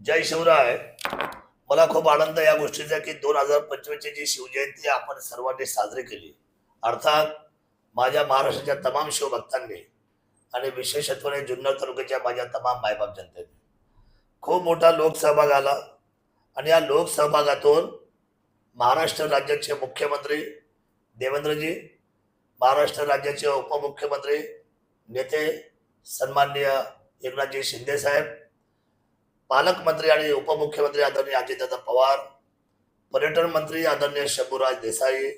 जय शिवराय. मला खूप आनंद या गोष्टीचा की दोन हजार पंचवीसची जी शिवजयंती आपण सर्वांनी साजरी केली. अर्थात माझ्या महाराष्ट्राच्या तमाम शिवभक्तांनी आणि विशेषत्वाने जुन्नर तालुक्याच्या माझ्या तमाम मायबाप जनतेने खूप मोठा लोकसहभाग आला. आणि या लोकसहभागातून महाराष्ट्र राज्याचे मुख्यमंत्री देवेंद्रजी महाराष्ट्र राज्याचे उपमुख्यमंत्री नेते सन्माननीय एकनाथजी शिंदे साहेब पालकमंत्री आणि उपमुख्यमंत्री आदरणीय अजितदादा पवार पर्यटन मंत्री आदरणीय शंभूराज देसाई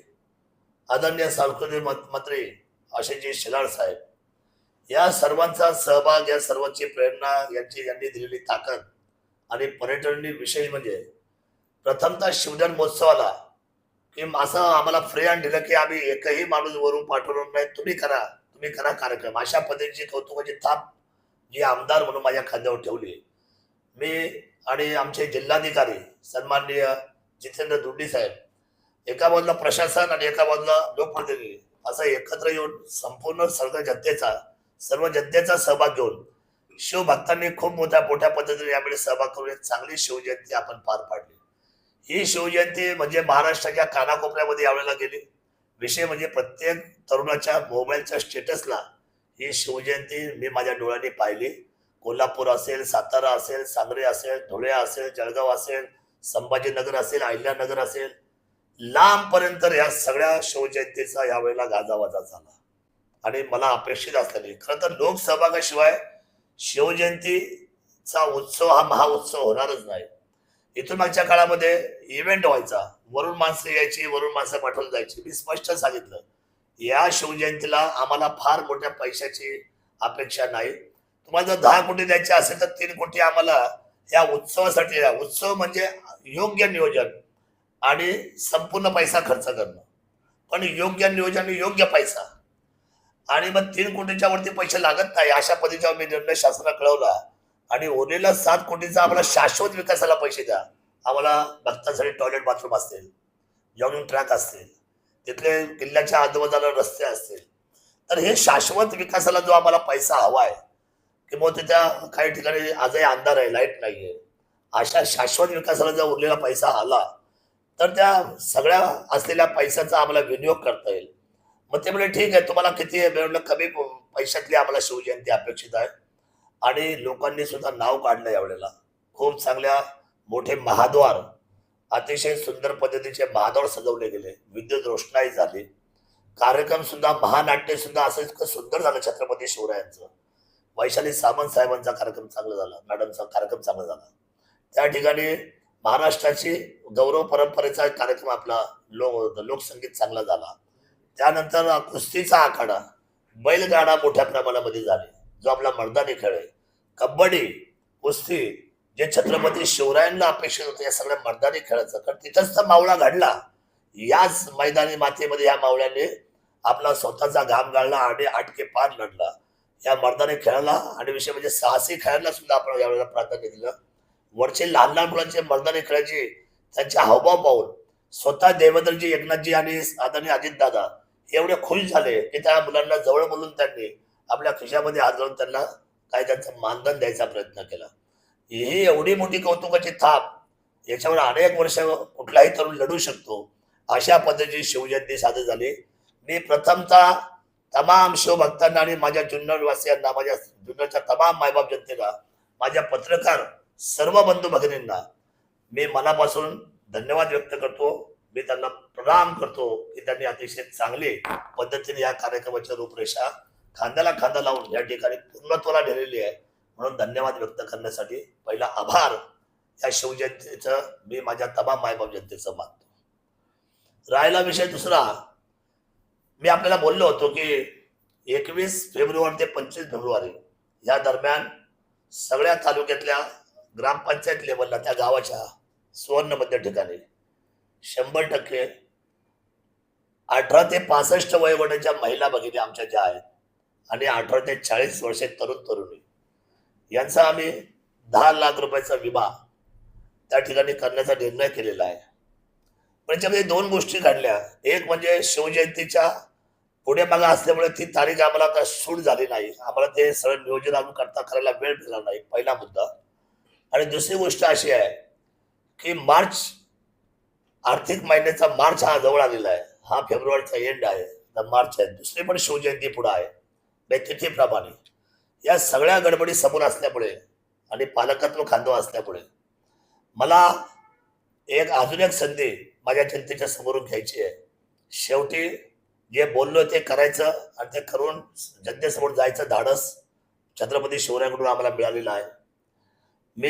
आदरणीय सांस्कृतिक मंत्री आशिषजी शेलार साहेब. या सर्वांचा सहभाग या सर्वांची प्रेरणा यांची यांनी दिलेली ताकद आणि पर्यटनाने विशेष म्हणजे प्रथमतः शिवजन महोत्सवाला की असं आम्हाला फ्री हँड दिलं की आम्ही एकही माणूस वरून पाठवलो नाही तुम्ही करा तुम्ही करा कार्यक्रम. अशा पद्धतीची कौतुकाची थाप जी आमदार म्हणून माझ्या खांद्यावर ठेवली. मी आणि आमचे जिल्हाधिकारी सन्माननीय जितेंद्र दुर्डी साहेब एका बाजूला प्रशासन आणि एका बाजूला लोकप्रतिनिधी असं एकत्र येऊन संपूर्ण सर्व जनतेचा सर्व जनतेचा सहभाग घेऊन शिवभक्तांनी खूप मोठ्या मोठ्या पद्धतीने यावेळी सहभाग करून एक चांगली शिवजयंती आपण पार पाडली. ही शिवजयंती म्हणजे महाराष्ट्राच्या कानाकोपऱ्यामध्ये यावेळेला गेली. विषय म्हणजे प्रत्येक तरुणाच्या मोबाईलच्या स्टेटसला ही शिवजयंती मी माझ्या डोळ्यांनी पाहिली. कोल्हापूर असेल सातारा असेल सांगली असेल धुळे असेल जळगाव असेल संभाजीनगर असेल अहिल्यानगर असेल. लांबपर्यंत या सगळ्या शिवजयंतीचा यावेळेला गाजावाजा झाला. आणि मला अपेक्षित असलेली खरं तर लोकसहभागाशिवाय शिवजयंतीचा उत्सव हा महाउत्सव होणारच नाही. इथून मागच्या काळामध्ये इव्हेंट व्हायचा. वरुण माणसं यायची वरुण माणसं पाठवून जायची. मी स्पष्ट सांगितलं. या शिवजयंतीला आम्हाला फार मोठ्या पैशाची अपेक्षा नाही. तुम्हाला जर दहा कोटी द्यायचे असेल तर तीन कोटी आम्हाला या उत्सवासाठी द्या. उत्सव म्हणजे योग्य नियोजन आणि संपूर्ण पैसा खर्च करणं. पण योग्य नियोजन आणि योग्य पैसा. आणि मग तीन कोटीच्या वरती पैसे लागत नाही अशा पद्धतीचा मी निर्णय शासनाला कळवला. आणि उरलेला सात कोटीचा आम्हाला शाश्वत विकासाला पैसे द्या. आम्हाला भक्तांसाठी टॉयलेट बाथरूम असतील जॉगिंग ट्रॅक असतील तिथले किल्ल्याच्या आजूबाजूला रस्ते असतील. तर हे शाश्वत विकासाला जो आम्हाला पैसा हवा आहे किंवा त्या काही ठिकाणी आजही अंधार आहे लाइट नाही आहे अशा शाश्वत विकासाला जर उरलेला पैसा आला तर त्या सगळ्या असलेल्या पैशाचा आम्हाला विनियोग करता येईल. मग ते म्हणजे ठीक आहे तुम्हाला किती मिळवलं कमी पैशातली आम्हाला शिवजयंती अपेक्षित आहे. आणि लोकांनी सुद्धा नाव काढलं यावेळेला. खूप चांगल्या मोठे महाद्वार अतिशय सुंदर पद्धतीचे महाद्वार सजवले गेले. विद्युत रोषणाई झाली. कार्यक्रम सुद्धा महानाट्य सुद्धा असं इतकं सुंदर झालं छत्रपती शिवरायांचं. वैशाली सामंत साहेबांचा कार्यक्रम चांगला झाला. मॅडमचा कार्यक्रम चांगला झाला. त्या ठिकाणी महाराष्ट्राची गौरव परंपरेचा एक कार्यक्रम आपला लो लोकसंगीत चांगला झाला. त्यानंतर कुस्तीचा आखाडा बैलगाडा मोठ्या प्रमाणामध्ये झाले. जो आपला मर्दानी खेळ आहे. कबड्डी कुस्ती जे छत्रपती शिवरायांना अपेक्षित होते या सगळ्या मर्दानी खेळायचं. कारण तिथंच तर मावळा घडला. याच मैदानी मातेमध्ये या मावळ्याने आपला स्वतःचा घाम गाळला आणि आटके पार लढला. या मर्दाने खेळाला आणि विषय म्हणजे साहसी खेळायला सुद्धा आपण यावेळेला प्राधान्य दिलं. वरचे लहान लहान मुलांचे मर्दानी खेळायचे त्यांचे हावभाव पाहून स्वतः देवेंद्रजी एकनाथजी आणि आदरणीय अजितदादा एवढे खुश झाले की त्या मुलांना जवळ बोलून त्यांनी आपल्या खिशामध्ये हात घालून त्यांना काय त्यांचं मानधन द्यायचा प्रयत्न केला. ही एवढी मोठी कौतुकाची थाप याच्यावर अनेक वर्ष कुठलाही तरुण लढू शकतो. अशा पद्धतीची शिवजयंती साजरी झाली. मी प्रथमतः तमाम शिवभक्तांना आणि माझ्या जुन्नरवासियांना माझ्या जुन्नरच्या तमाम मायबाप जनतेला माझ्या पत्रकार सर्व बंधू भगिनींना मी मनापासून धन्यवाद व्यक्त करतो. मी त्यांना प्रणाम करतो की त्यांनी अतिशय चांगली पद्धतीने या कार्यक्रमाच्या रूपरेषा खांद्याला खांदा लावून या ठिकाणी पूर्णत्वाला नेलेली आहे. म्हणून धन्यवाद व्यक्त करण्यासाठी पहिला आभार या शिवजयंतीचं. मी माझ्या तमाम मायबाप जनतेचं मानतो. राहिला विषय दुसरा. मी आपल्याला बोललो होतो की एकवीस फेब्रुवारी ते पंचवीस फेब्रुवारी या दरम्यान सगळ्या तालुक्यातल्या ग्रामपंचायत लेवलला त्या गावाच्या सुवर्णमध्य ठिकाणी शंभर टक्के अठरा ते पासष्ट वयोगटाच्या महिला भगिनी आमच्या ज्या आहेत आणि अठरा ते चाळीस वर्षे तरुण तरुणी यांचा आम्ही दहा लाख रुपयाचा विमा त्या ठिकाणी करण्याचा निर्णय केलेला आहे. पण याच्यामध्ये दोन गोष्टी घडल्या. एक म्हणजे शिवजयंतीच्या पुढे मागे असल्यामुळे ती तारीख आम्हाला आता सूट झाली नाही. आम्हाला ते सगळं नियोजन आम्ही करता करायला वेळ मिळाला नाही पहिला मुद्दा. आणि दुसरी गोष्ट अशी आहे की मार्च आर्थिक महिन्याचा मार्च हा जवळ आलेला आहे. हा फेब्रुवारीचा एंड आहे. मार्च आहे. दुसरी पण शिवजयंती पुढे आहे. म्हणजे तिथीप्रमाणे. या सगळ्या गडबडी समोर असल्यामुळे आणि पालकत्व खांदो असल्यामुळे मला एक अजून एक संधी माझ्या जनतेच्या समोरून घ्यायची आहे. शेवटी जे बोललो ते करायचं आणि ते करून जनतेसमोर जायचं धाडस छत्रपती शिवरायांकडून आम्हाला मिळालेलं आहे. मी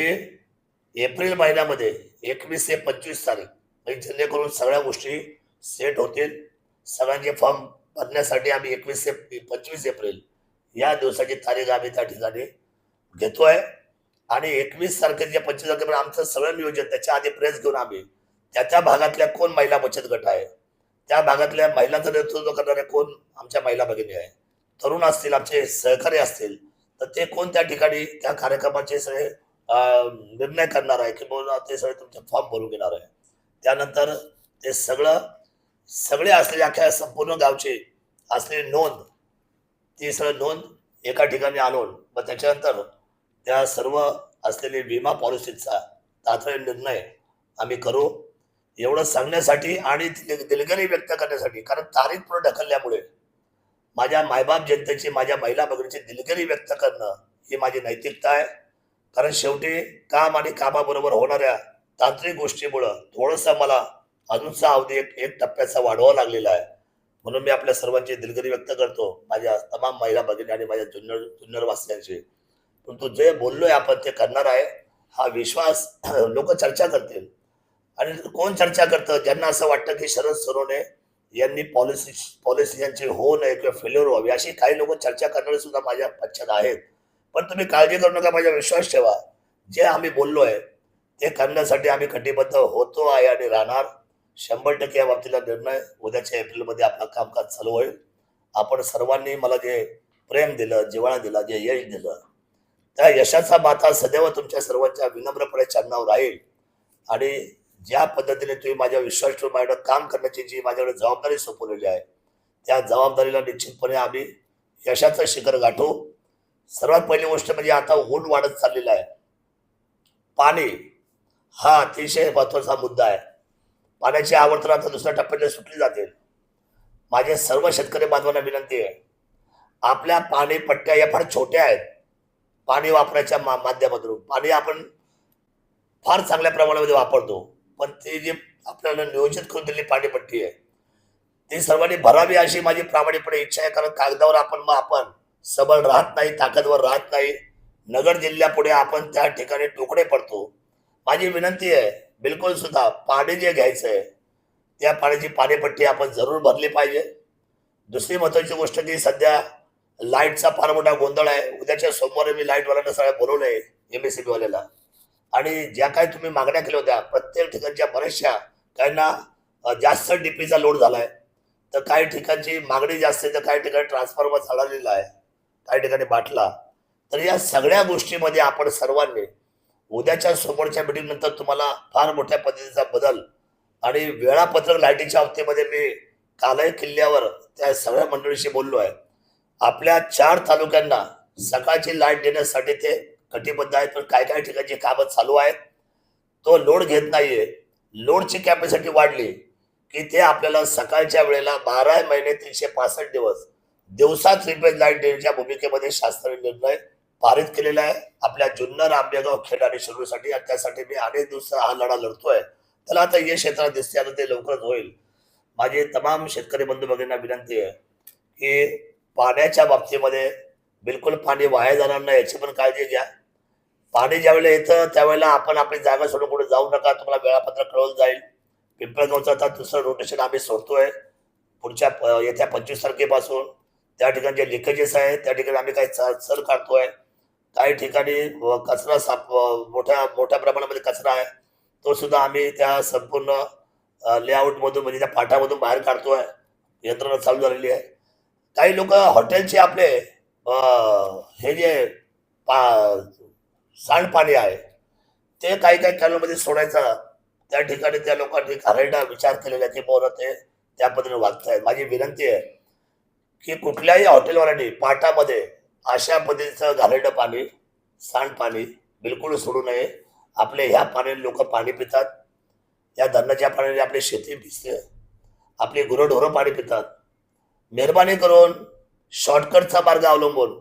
एप्रिल महिन्यामध्ये एकवीस ते पंचवीस तारीख म्हणजे जेणेकरून सगळ्या गोष्टी सेट होतील. सगळ्यांचे फॉर्म भरण्यासाठी आम्ही एकवीस ते पंचवीस एप्रिल या दिवसाची तारीख आम्ही त्या ठिकाणी घेतोय. आणि एकवीस तारखेच्या पंचवीस तारखेपर्यंत आमचं सगळं नियोजन त्याच्या आधी प्रेस घेऊन आम्ही त्या त्या भागातल्या कोण महिला बचत गट आहे त्या भागातल्या महिलांचं नेतृत्व करणारे कोण आमच्या महिला भगिनी आहे तरुण असतील आमचे सहकारी असतील तर ते कोण त्या ठिकाणी त्या कार्यक्रमाचे सगळे निर्णय करणार आहे किंवा ते सगळे तुमचे फॉर्म भरून घेणार आहे. त्यानंतर ते सगळं सगळे असलेले अख्या संपूर्ण गावचे असलेली नोंद ती सगळं नोंद एका ठिकाणी आणून मग त्याच्यानंतर त्या सर्व असलेले विमा पॉलिसीचा तातडीने निर्णय आम्ही करू. एवढं सांगण्यासाठी आणि दिलगिरी व्यक्त करण्यासाठी कारण तारीख पुढे ढकलल्यामुळे माझ्या मायबाप जनतेची माझ्या महिला भगिनीची दिलगिरी व्यक्त करणं ही माझी नैतिकता आहे. कारण शेवटी काम आणि कामाबरोबर होणाऱ्या तांत्रिक गोष्टीमुळं थोडंसं मला अजूनचा अवधी एक एक टप्प्याचा वाढवावा लागलेला आहे. म्हणून मी आपल्या सर्वांची दिलगिरी व्यक्त करतो माझ्या तमाम महिला भगिनी आणि माझ्या जुन्नर जुन्नरवासियांची परंतु जे बोललोय आपण ते करणार आहे हा विश्वास लोक चर्चा करतील. आणि कोण चर्चा करतं? ज्यांना असं वाटतं की शरद सरोने यांनी पॉलिसी पॉलिसी यांची होऊ नये किंवा फेल्युअर व्हावी अशी काही लोक चर्चा करणारे सुद्धा माझ्या पश्चात आहेत. पण तुम्ही काळजी करू नका माझ्या विश्वास ठेवा. जे आम्ही बोललो आहे ते करण्यासाठी आम्ही कटिबद्ध होतो आहे आणि राहणार. शंभर टक्के या बाबतीला निर्णय उद्याच्या एप्रिलमध्ये आपला कामकाज चालू होईल. आपण सर्वांनी मला जे प्रेम दिलं जिव्हाळा दिला जे यश दिलं त्या यशाचा माथा सदैव तुमच्या सर्वांच्या विनम्रपणे चरणावर राहील. आणि ज्या पद्धतीने तुम्ही माझ्या विश्वास ठेवून माझ्याकडे काम करण्याची जी माझ्याकडे जबाबदारी सोपवलेली आहे त्या जबाबदारीला निश्चितपणे आम्ही यशाचं शिखर गाठू. सर्वात पहिली गोष्ट म्हणजे आता ऊन वाढत चाललेला आहे. पाणी हा अतिशय महत्त्वाचा मुद्दा आहे. पाण्याची आवड तर आता दुसऱ्या टप्प्याने सुटली जाते. माझे सर्व शेतकरी बांधवांना विनंती आहे आपल्या पाणी पट्ट्या या फार छोट्या आहेत. पाणी वापरायच्या मा माध्यमातून. पाणी आपण फार चांगल्या प्रमाणामध्ये वापरतो पण ते जे आपल्याला नियोजित करून दिलेली पाणीपट्टी आहे ती सर्वांनी भरावी अशी माझी प्रामाणिकपणे इच्छा आहे. कारण कागदावर आपण मग आपण सबळ राहत नाही ताकदवर राहत नाही. नगर जिल्ह्यापुढे आपण त्या ठिकाणी तुकडे पडतो. माझी विनंती आहे बिलकुल सुद्धा पाणी जे घ्यायचं आहे त्या पाण्याची पाणीपट्टी आपण जरूर भरली पाहिजे. दुसरी महत्त्वाची गोष्ट की सध्या लाईटचा फार मोठा गोंधळ आहे. उद्याच्या सोमवारी मी लाईटवाल्यांना सगळ्या बोलवलंय एम एस सी बीवाल्याला आणि ज्या काही तुम्ही मागण्या केल्या होत्या प्रत्येक ठिकाणच्या बऱ्याचशा काहींना जास्त जास्त डीपीचा लोड झाला आहे तर काही ठिकाणची मागणी जास्त आहे तर काही ठिकाणी ट्रान्सफॉर्मर चालवलेला आहे काही ठिकाणी बाटला. तर या सगळ्या गोष्टीमध्ये आपण सर्वांनी उद्याच्या समोरच्या मिटिंगनंतर तुम्हाला फार मोठ्या पद्धतीचा बदल आणि वेळापत्रक लाईटीच्या बाबतीमध्ये मी कालय किल्ल्यावर त्या सगळ्या मंडळीशी बोललो आहे. आपल्या चार तालुक्यांना सकाळची लाइट देण्यासाठी ते कटिबद्ध आहेत. पण काय काय ठिकाणची कामं चालू आहेत तो लोड घेत नाहीये. लोडची कॅपॅसिटी वाढली की ते आपल्याला सकाळच्या वेळेला बारा महिने तीनशे पासष्ट दिवस दिवसात रिपेज लाइट देण्याच्या भूमिकेमध्ये शास्त्रीय निर्णय पारित केलेला आहे. आपल्या जुन्नर आंबेगाव खेड आणि शिरूरसाठी आणि त्यासाठी मी अनेक दिवस हा लढा लढतोय. त्याला आता यश क्षेत्रात दिसते आता ते लवकरच होईल. माझे तमाम शेतकरी बंधू भगिनींना विनंती आहे की पाण्याच्या बाबतीमध्ये बिलकुल पाणी वाया जाणार नाही याची पण काळजी घ्या. पाणी ज्यावेळेला येतं त्यावेळेला आपण आपली जागा सोडून कुठे जाऊ नका. तुम्हाला वेळापत्रक कळवलं जाईल. पिंपळगावचं आता दुसरं रोटेशन आम्ही सोडतोय. पुढच्या प- येत्या पंचवीस तारखेपासून. त्या ठिकाणी जे लिकेजेस आहे त्या ठिकाणी आम्ही काही सर काढतोय. काही ठिकाणी कचरा साप मोठ्या मोठ्या प्रमाणामध्ये कचरा आहे. तो सुद्धा आम्ही त्या संपूर्ण लेआउटमधून म्हणजे त्या पाठामधून बाहेर काढतो आहे यंत्रणा चालू झालेली आहे. काही लोक हॉटेलचे आपले हे जे पा सांडपाणी आहे ते काही काही कॅनलमध्ये सोडायचं. त्या ठिकाणी त्या लोकांनी घालायला विचार केलेला आहे ते ते त्या पद्धतीने वागतायत. माझी विनंती आहे की कुठल्याही हॉटेलवाल्याने पाटामध्ये अशा पद्धतीचं घालेलं पाणी सांडपाणी बिलकुल सोडू नये. आपले ह्या पाण्याने लोक पाणी पितात. या धरणाच्या पाण्याने आपली शेती भिजते आपली गुरंढोरं पाणी पितात. मेहरबानी करून शॉर्टकटचा मार्ग अवलंबून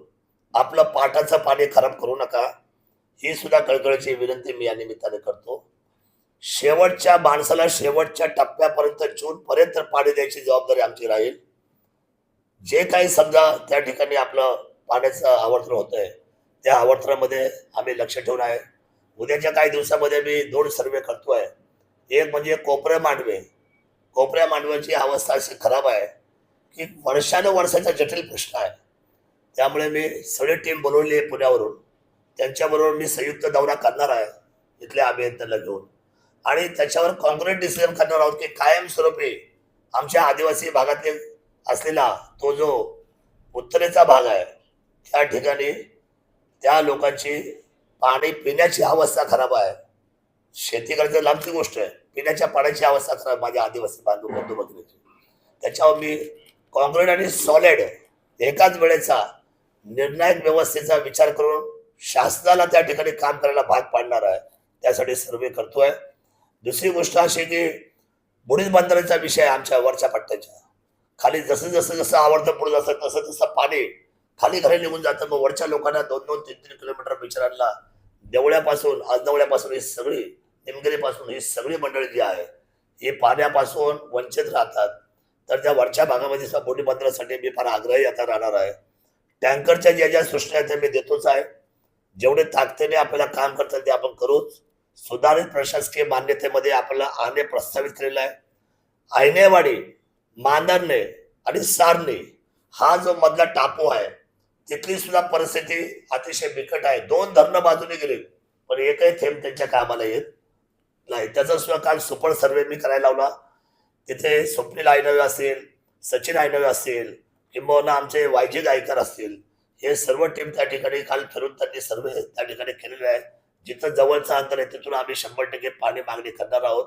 आपलं पाटाचं पाणी खराब करू नका. ही सुद्धा कळकळीची विनंती मी या निमित्ताने करतो. शेवटच्या माणसाला शेवटच्या टप्प्यापर्यंत जूनपर्यंत पाणी द्यायची जबाबदारी आमची राहील. जे काही समजा त्या ठिकाणी आपलं पाण्याचं आवर्तन होतं आहे त्या आवर्तनामध्ये आम्ही लक्ष ठेवून आहे. उद्याच्या काही दिवसामध्ये मी दोन सर्वे करतो आहे एक म्हणजे कोपऱ्या मांडवे. कोपऱ्या मांडव्याची अवस्था अशी खराब आहे की वर्षानुवर्षाचा जटिल प्रश्न आहे. त्यामुळे मी सगळी टीम बोलवली आहे पुण्यावरून. त्यांच्याबरोबर मी संयुक्त दौरा करणार आहे. इथल्या अभियंत्यांना घेऊन. आणि त्याच्यावर कॉन्क्रीट डिसिजन करणार आहोत की कायमस्वरूपी आमच्या आदिवासी भागातले असलेला तो जो उत्तरेचा भाग आहे त्या ठिकाणी त्या लोकांची पाणी पिण्याची अवस्था खराब आहे. शेती करायचं लांबची गोष्ट आहे. पिण्याच्या पाण्याची अवस्था खराब माझ्या आदिवासी बांधव बंधू भगिनीची. त्याच्यावर मी काँक्रीट आणि सॉलिड एकाच वेळेचा निर्णायक व्यवस्थेचा विचार करून शासनाला त्या ठिकाणी काम करायला भाग पाडणार आहे. त्यासाठी सर्वे करतोय. दुसरी गोष्ट अशी की बुडीत बांधण्याचा विषय आमच्या वरच्या पट्ट्याच्या. खाली जसं जसं जसं आवडतं पुढे जातं तसं तसं पाणी खाली घरी निघून जातं मग वरच्या लोकांना दोन दोन तीन तीन किलोमीटर बिचारांना देवळ्यापासून आजनवळ्यापासून ही सगळी निमगिरीपासून ही सगळी मंडळी जी आहे ही पाण्यापासून वंचित राहतात. तर त्या वरच्या भागामध्ये सुद्धा मी फार आग्रही आता राहणार आहे. टँकरच्या ज्या ज्या सूचना आहेत त्या मी देतोच आहे. जेवढे ताकदीने आपल्याला काम करतात ते आपण करूच. सुधारित प्रशासकीय मान्यतेमध्ये आपल्याला आणे प्रस्तावित केलेला आहे. आयनेवाडी मांदरणे आणि सारणे हा जो मधला टापू आहे तिथली सुद्धा परिस्थिती अतिशय बिकट आहे. दोन धरणं बाजूने गेले पण एकही थेंब त्यांच्या कामाला येत नाही. त्याचा सुद्धा काल सुपर सर्वे मी करायला लावला. तिथे स्वप्नील आयनवे असेल सचिन आयनवे असतील किंबहुना आमचे वायजी गायकर असतील हे सर्व टीम त्या ठिकाणी काल फिरून त्यांनी सर्वे त्या ठिकाणी केलेले आहे जिथं जवळचं अंतर आहे तिथून आम्ही शंभर टक्के पाणी मागणी करणार आहोत.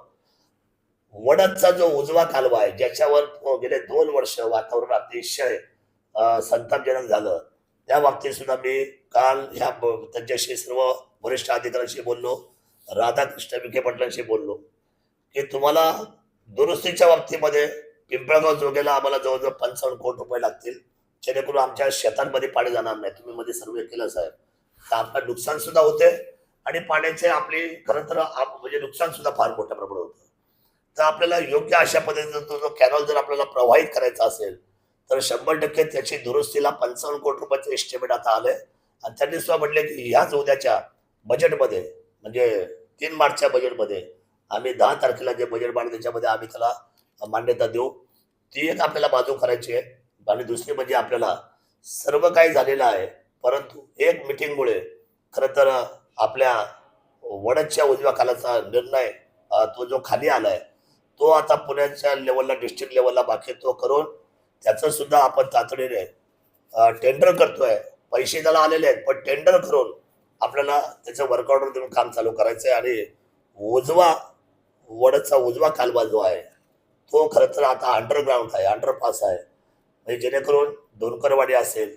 वडदचा जो उजवा कालवा आहे ज्याच्यावर हो, गेले दोन वर्ष वातावरण अतिशय संतापजनक झालं. त्या बाबतीत सुद्धा मी काल ह्या त्यांच्याशी सर्व वरिष्ठ अधिकाऱ्यांशी बोललो राधाकृष्ण विखे पाटलांशी बोललो की तुम्हाला दुरुस्तीच्या बाबतीमध्ये पिंपळगाव जोगेला आम्हाला जवळजवळ पंचावन्न कोटी रुपये लागतील जेणेकरून आमच्या शेतांमध्ये पाणी जाणार नाही. तुम्ही मध्ये सर्वे केलं साहेब. तर आपलं नुकसान सुद्धा होते आणि पाण्याचे आपली खरं तर म्हणजे नुकसान सुद्धा फार मोठ्या प्रमाणात होतं. तर आपल्याला योग्य अशा पद्धतीचा तो जो कॅनॉल जर आपल्याला प्रवाहित करायचा असेल तर शंभर टक्के त्याची दुरुस्तीला पंचावन्न कोटी रुपयाचं एस्टिमेट आता आलंय. आणि त्यांनी सुद्धा म्हटले की ह्याच उद्याच्या बजेटमध्ये म्हणजे तीन मार्चच्या बजेटमध्ये आम्ही दहा तारखेला जे बजेट मांडलं त्याच्यामध्ये आम्ही त्याला मान्यता देऊ. ती एक आपल्याला बाजू करायची आहे. आणि दुसरी म्हणजे आपल्याला सर्व काही झालेलं आहे. परंतु एक मिटिंगमुळे खरं तर आपल्या वडदच्या उजव्या खालाचा निर्णय तो जो खाली आला आहे तो आता पुण्याच्या लेवलला डिस्ट्रिक्ट लेवलला बाकी तो करून त्याचं सुद्धा आपण तातडीने टेंडर करतोय. पैसे त्याला आलेले आहेत पण टेंडर करून आपल्याला त्याचं वर्कआउट देऊन काम चालू करायचं आहे आणि उजवा वडचा उजवा कालवा जो आहे तो खरं तर आता अंडरग्राऊंड आहे अंडरपास आहे. म्हणजे जेणेकरून दोनकरवाडी असेल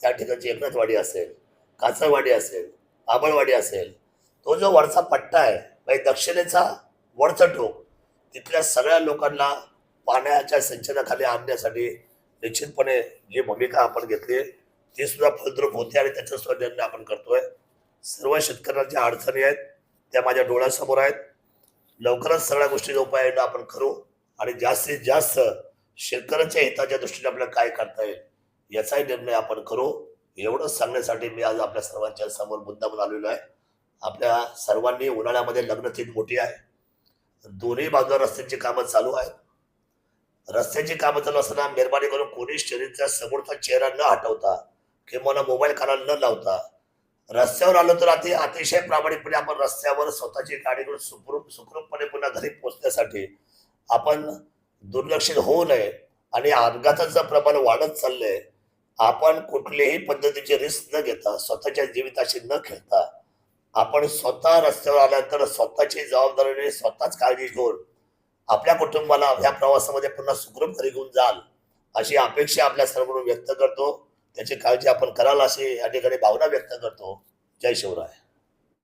त्या ठिकाणची एकनाथवाडी असेल काचळवाडी असेल आबळवाडी असेल तो जो वरचा पट्टा आहे म्हणजे दक्षिणेचा वरचं टोक तिथल्या सगळ्या लोकांना पाण्याच्या सिंचनाखाली आणण्यासाठी निश्चितपणे जी भूमिका आपण घेतली ती सुद्धा फलद्रूप होते आणि त्याचं सुद्धा निर्णय आपण करतोय. सर्व शेतकऱ्यांच्या अडचणी आहेत त्या माझ्या डोळ्यासमोर आहेत. लवकरच सगळ्या गोष्टीचा उपाययोजना आपण करू आणि जास्तीत जास्त शेतकऱ्यांच्या हिताच्या दृष्टीने आपल्याला काय करता येईल याचाही निर्णय आपण करू. एवढंच सांगण्यासाठी मी आज आपल्या सर्वांच्या समोर मुद्दाम आलेलो आहे. आपल्या सर्वांनी उन्हाळ्यामध्ये लग्न तीन मोठी आहे. दोन्ही बाजूला रस्त्यांची कामं चालू आहेत. रस्त्याची कामं चालू असताना मेहरबानी करून कोणी शरीरचा समोरचा चेहरा न हटवता किंवा मोबाईल कानाला न लावता रस्त्यावर आलो तर अति अतिशय प्रामाणिकपणे आपण रस्त्यावर स्वतःची गाडी करून सुखरूप सुखरूपपणे पुन्हा घरी पोहोचण्यासाठी आपण दुर्लक्षित होऊ नये आणि अपघाताचं प्रमाण वाढत चाललंय आपण कुठल्याही पद्धतीची रिस्क न घेता स्वतःच्या जीविताशी न खेळता आपण स्वतः रस्त्यावर आल्यानंतर स्वतःची जबाबदारीने स्वतःच काळजी घेऊन आपल्या कुटुंबाला ह्या प्रवासामध्ये पुन्हा सुखरूप घरी घेऊन जाल अशी अपेक्षा आपल्या सर्व व्यक्त करतो. त्याची काळजी आपण कराल अशी या ठिकाणी भावना व्यक्त करतो. जय शिवराय.